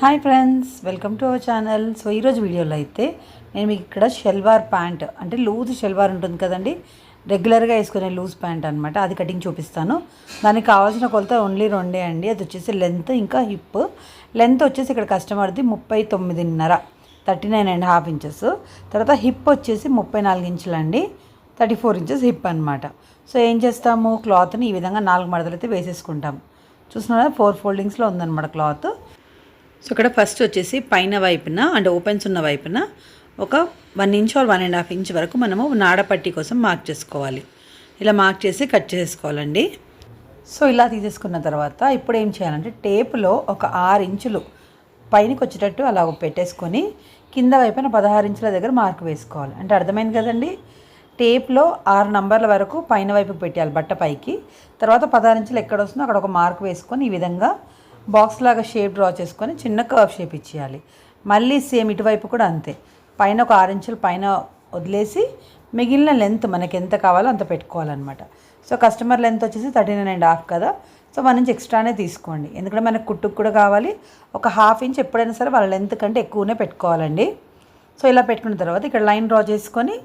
Hi friends welcome to our channel so ఈరోజు వీడియోలో అయితే నేను మీకు ఇక్కడ షెల్వార్ ప్యాంట్ అంటే లూజ్ షెల్వార్ ఉంటుంది కదండి? రెగ్యులర్గా వేసుకునే లూజ్ ప్యాంట్ అనమాట అది కటింగ్ చూపిస్తాను. దానికి కావాల్సిన కొలత ఓన్లీ రెండే అండి. అది వచ్చేసి లెంత్ ఇంకా హిప్ లెంత్ వచ్చేసి ఇక్కడ కస్టమర్ది ముప్పై తొమ్మిదిన్నర thirty nine and half inches తర్వాత హిప్ వచ్చేసి ముప్పై నాలుగు ఇంచులండి థర్టీ ఫోర్ ఇంచెస్ హిప్ అనమాట సో ఏం చేస్తాము? క్లాత్ని ఈ విధంగా నాలుగు మడతలు అయితే వేసేసుకుంటాం. చూస్తున్నారా? ఫోర్ ఫోల్డింగ్స్లో ఉందన్నమాట క్లాత్ సో ఇక్కడ ఫస్ట్ వచ్చేసి పైన వైపున అంటే ఓపెన్స్ ఉన్న వైపున ఒక one inch or one and half inch వరకు మనము నాడపట్టి కోసం మార్క్ చేసుకోవాలి. ఇలా మార్క్ చేసి కట్ చేసుకోవాలండి. సో ఇలా తీసేసుకున్న తర్వాత ఇప్పుడు ఏం చేయాలంటే టేపులో ఒక ఆరు ఇంచులు పైనకి వచ్చేటట్టు అలా పెట్టేసుకొని కింద వైపున పదహారు ఇంచుల దగ్గర మార్క్ వేసుకోవాలి. అంటే అర్థమైంది కదండి? టేప్లో ఆరు నంబర్ల వరకు పైన వైపు పెట్టాలి బట్ట పైకి. తర్వాత పదహారు ఇంచులు ఎక్కడ వస్తుందో అక్కడ ఒక మార్క్ వేసుకొని ఈ విధంగా బాక్స్ లాగా షేప్ డ్రా చేసుకొని చిన్న కర్వ్ షేప్ ఇచ్చేయాలి. మళ్ళీ సేమ్ ఇటువైపు కూడా అంతే. పైన ఒక ఆరు పైన వదిలేసి మిగిలిన లెంత్ మనకి ఎంత కావాలో అంత పెట్టుకోవాలన్నమాట. సో కస్టమర్ లెంత్ వచ్చేసి థర్టీ నైన్ అండ్ హాఫ్ కదా. సో మన నుంచి ఎక్స్ట్రానే తీసుకోండి. ఎందుకంటే మనకు కుట్టుకు కూడా కావాలి. ఒక హాఫ్ ఇంచ్ ఎప్పుడైనా సరే వాళ్ళ లెంత్ కంటే ఎక్కువనే పెట్టుకోవాలండి. సో ఇలా పెట్టుకున్న తర్వాత ఇక్కడ లైన్ డ్రా చేసుకొని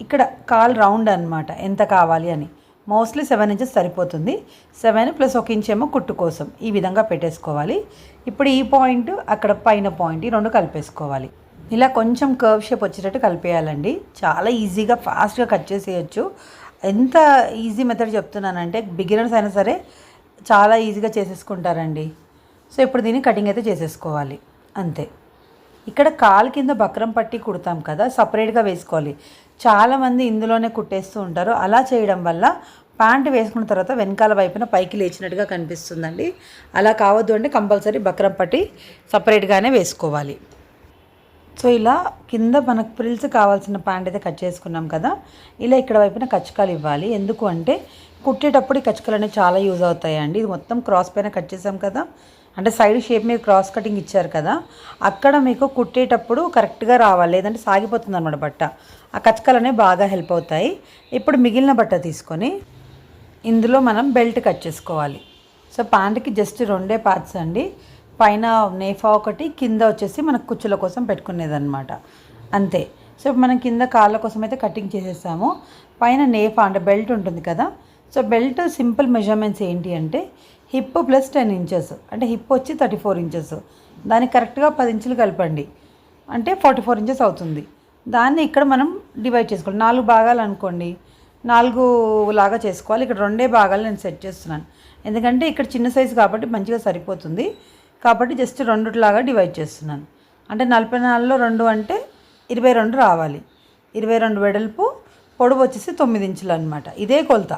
ఇక్కడ కాల్ రౌండ్ అనమాట ఎంత కావాలి అని. మోస్ట్లీ సెవెన్ ఇంచెస్ సరిపోతుంది. సెవెన్ ప్లస్ ఒక ఇంచ్ ఏమో కుట్టు కోసం ఈ విధంగా పెట్టేసుకోవాలి. ఇప్పుడు ఈ పాయింట్ అక్కడ పైన పాయింట్ ఈ రెండు కలిపేసుకోవాలి. ఇలా కొంచెం కర్వ్ షేప్ వచ్చేటట్టు కలిపేయాలండి. చాలా ఈజీగా ఫాస్ట్గా కట్ చేసేయచ్చు. ఎంత ఈజీ మెథడ్ చెప్తున్నానంటే బిగినర్స్ అయినా సరే చాలా ఈజీగా చేసేసుకుంటారండి. సో ఇప్పుడు దీన్ని కటింగ్ అయితే చేసేసుకోవాలి. అంతే. ఇక్కడ కాలు కింద బక్రం పట్టి కుడతాం కదా సపరేట్గా వేసుకోవాలి. చాలామంది ఇందులోనే కుట్టేస్తూ ఉంటారు. అలా చేయడం వల్ల ప్యాంట్ వేసుకున్న తర్వాత వెనకాల వైపున పైకి లేచినట్టుగా కనిపిస్తుందండి. అలా కావద్దు అంటే కంపల్సరీ బక్రం పట్టి సపరేట్గానే వేసుకోవాలి. సో ఇలా కింద మనకు ప్రిల్స్ కావాల్సిన ప్యాంట్ అయితే కట్ చేసుకున్నాం కదా ఇలా ఇక్కడ వైపున కచ్చకాలు ఇవ్వాలి. ఎందుకు అంటే కుట్టేటప్పుడు ఈ కచ్చకాలు అనేవి చాలా యూజ్ అవుతాయండి. ఇది మొత్తం క్రాస్ పైన కట్ చేసాం కదా అంటే సైడ్ షేప్ మీద క్రాస్ కటింగ్ ఇచ్చారు కదా అక్కడ మీకు కుట్టేటప్పుడు కరెక్ట్గా రావాలి. లేదంటే సాగిపోతుంది అనమాట బట్ట. ఆ కచకలనే అనేవి బాగా హెల్ప్ అవుతాయి. ఇప్పుడు మిగిలిన బట్ట తీసుకొని ఇందులో మనం బెల్ట్ కట్ చేసుకోవాలి. సో ప్యాంట్కి జస్ట్ రెండే పార్ట్స్ అండి. పైన నేఫా ఒకటి కింద వచ్చేసి మనకు కుచ్చుల కోసం పెట్టుకునేది అనమాట అంతే. సో మనం కింద కాళ్ళ కోసం అయితే కటింగ్ చేసేసాము. పైన నేఫా అంటే బెల్ట్ ఉంటుంది కదా. సో బెల్ట్ సింపుల్ మెజర్మెంట్స్ ఏంటి అంటే హిప్ ప్లస్ టెన్ ఇంచెస్. అంటే హిప్ వచ్చి థర్టీ ఫోర్ ఇంచెస్. దానికి కరెక్ట్గా పది ఇంచులు కలపండి. అంటే ఫార్టీ ఫోర్ ఇంచెస్ అవుతుంది. దాన్ని ఇక్కడ మనం డివైడ్ చేసుకోవాలి. నాలుగు భాగాలు అనుకోండి. నాలుగు లాగా చేసుకోవాలి. ఇక్కడ రెండే భాగాలు నేను సెట్ చేస్తున్నాను. ఎందుకంటే ఇక్కడ చిన్న సైజు కాబట్టి మంచిగా సరిపోతుంది. కాబట్టి జస్ట్ రెండులాగా డివైడ్ చేస్తున్నాను. అంటే నలభై నాలుగులో రెండు అంటే ఇరవై రెండు రావాలి. ఇరవై రెండు వెడల్పు పొడవు వచ్చేసి తొమ్మిది ఇంచులు అనమాట ఇదే కొలత.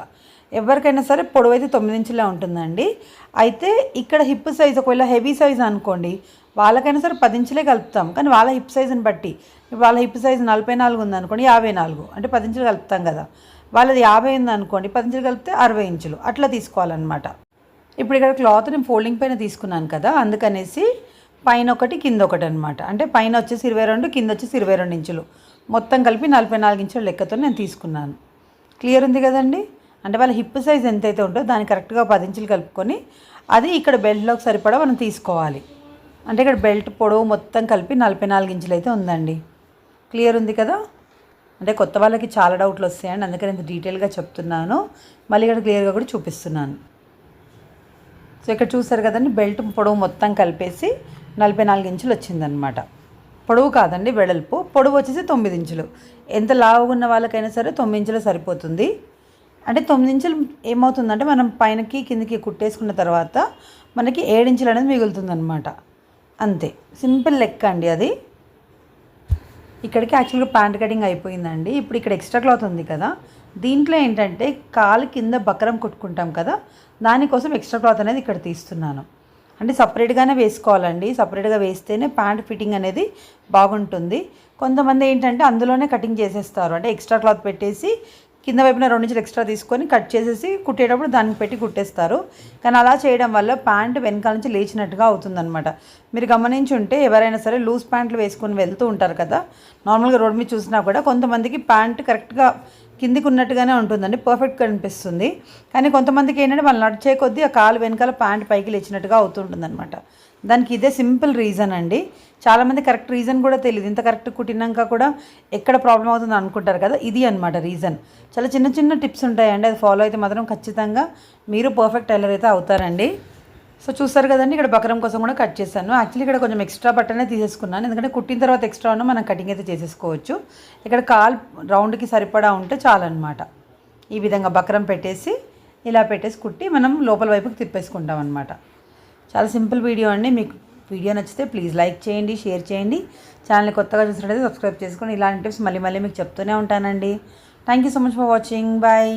ఎవరికైనా సరే పొడవు అయితే తొమ్మిది ఇంచులే ఉంటుందండి. అయితే ఇక్కడ హిప్ సైజ్ ఒకవేళ హెవీ సైజ్ అనుకోండి వాళ్ళకైనా సరే పది ఇంచులే కలుపుతాం. కానీ వాళ్ళ హిప్ సైజుని బట్టి వాళ్ళ హిప్ సైజ్ నలభై నాలుగు ఉందనుకోండి యాభై నాలుగు. అంటే పది ఇంచులు కలుపుతాం కదా. వాళ్ళది యాభై ఉంది అనుకోండి పది ఇంచులు కలిపితే అరవై ఇంచులు. అట్లా తీసుకోవాలన్నమాట. ఇప్పుడు ఇక్కడ క్లాత్ నేను ఫోల్డింగ్ పైన తీసుకున్నాను కదా అందుకనేసి పైన ఒకటి కింద ఒకటి అనమాట అంటే పైన వచ్చేసి ఇరవై రెండు కింద వచ్చేసి ఇరవై రెండు ఇంచులు. మొత్తం కలిపి నలభై నాలుగు ఇంచుల లెక్కతో నేను తీసుకున్నాను. క్లియర్ ఉంది కదండి? అంటే వాళ్ళ హిప్ సైజ్ ఎంతైతే ఉంటుందో దాన్ని కరెక్ట్గా పది ఇంచులు కలుపుకొని అది ఇక్కడ బెల్ట్లోకి సరిపడా మనం తీసుకోవాలి. అంటే ఇక్కడ బెల్ట్ పొడవు మొత్తం కలిపి నలభై నాలుగు ఇంచులు అయితే ఉందండి. క్లియర్ ఉంది కదా? అంటే కొత్త వాళ్ళకి చాలా డౌట్లు వస్తాయండి. అందుకని ఇంత డీటెయిల్గా చెప్తున్నాను. మళ్ళీ ఇక్కడ క్లియర్గా కూడా చూపిస్తున్నాను. సో ఇక్కడ చూసారు కదండి బెల్ట్ పొడవు మొత్తం కలిపేసి నలభై నాలుగు ఇంచులు వచ్చిందనమాట పొడవు కాదండి వెడల్పు. పొడవు వచ్చేసి తొమ్మిది ఇంచులు. ఎంత లావుగా ఉన్న వాళ్ళకైనా సరే తొమ్మిది ఇంచులు సరిపోతుంది. అంటే తొమ్మిది ఇంచులు ఏమవుతుందంటే మనం పైనకి కిందకి కుట్టేసుకున్న తర్వాత మనకి ఏడించులు అనేది మిగులుతుందనమాట అంతే. సింపుల్ లెక్క అండి అది. ఇక్కడికి యాక్చువల్గా ప్యాంట్ కటింగ్ అయిపోయిందండి. ఇప్పుడు ఇక్కడ ఎక్స్ట్రా క్లాత్ ఉంది కదా. దీంట్లో ఏంటంటే కాలు కింద బకరం కుట్టుకుంటాం కదా. దానికోసం ఎక్స్ట్రా క్లాత్ అనేది ఇక్కడ తీస్తున్నాను. అంటే సపరేట్గానే వేసుకోవాలండి. సపరేట్గా వేస్తేనే ప్యాంట్ ఫిట్టింగ్ అనేది బాగుంటుంది. కొంతమంది ఏంటంటే అందులోనే కటింగ్ చేసేస్తారు. అంటే ఎక్స్ట్రా క్లాత్ పెట్టేసి కింద వైపున రెండు ఇంచులు ఎక్స్ట్రా తీసుకొని కట్ చేసేసి కుట్టేటప్పుడు దానికి పెట్టి కుట్టేస్తారు. కానీ అలా చేయడం వల్ల ప్యాంట్ వెనకాల నుంచి లేచినట్టుగా అవుతుందన్నమాట. మీరు గమనించి ఉంటే ఎవరైనా సరే లూజ్ ప్యాంట్లు వేసుకొని వెళ్తూ ఉంటారు కదా. నార్మల్గా రోడ్ మీద చూసినా కూడా కొంతమందికి ప్యాంట్ కరెక్ట్గా కిందికి ఉన్నట్టుగానే ఉంటుందండి పర్ఫెక్ట్గా అనిపిస్తుంది. కానీ కొంతమందికి ఏంటంటే వాళ్ళు నడిచే కొద్దీ ఆ కాలు వెనకాల ప్యాంట్ పైకి లేచినట్టుగా అవుతుంటుందన్నమాట. దానికి ఇదే సింపుల్ రీజన్ అండి. చాలామంది కరెక్ట్ రీజన్ కూడా తెలియదు. ఇంత కరెక్ట్ కుట్టినాక కూడా ఎక్కడ ప్రాబ్లం అవుతుందో అనుకుంటారు కదా ఇది అనమాట రీజన్. చాలా చిన్న చిన్న టిప్స్ ఉంటాయండి. అది ఫాలో అయితే మాత్రం ఖచ్చితంగా మీరు పర్ఫెక్ట్ టైలర్ అయితే అవుతారండి. సో చూస్తారు కదండి ఇక్కడ బకరం కోసం కూడా కట్ చేశాను. యాక్చువల్లీ ఇక్కడ కొంచెం ఎక్స్ట్రా బట్టనే తీసేసుకున్నాను. ఎందుకంటే కుట్టిన తర్వాత ఎక్స్ట్రా ఉన్న మనం కటింగ్ అయితే చేసేసుకోవచ్చు. ఇక్కడ కాల్ రౌండ్కి సరిపడా ఉంటే చాలన్నమాట. ఈ విధంగా బకరం పెట్టేసి ఇలా పెట్టేసి కుట్టి మనం లోపల వైపుకి తిప్పేసుకుంటాం అనమాట చాలా సింపుల్ వీడియో అండి. మీకు వీడియో నచ్చితే ప్లీజ్ లైక్ చేయండి షేర్ చేయండి. ఛానల్ కొత్తగా చూసినట్టయితే సబ్స్క్రైబ్ చేసుకోండి ఇలాంటి టిప్స్ మళ్ళీ మళ్ళీ మీకు చెప్తూనే ఉంటానండి. Thank you so much for watching bye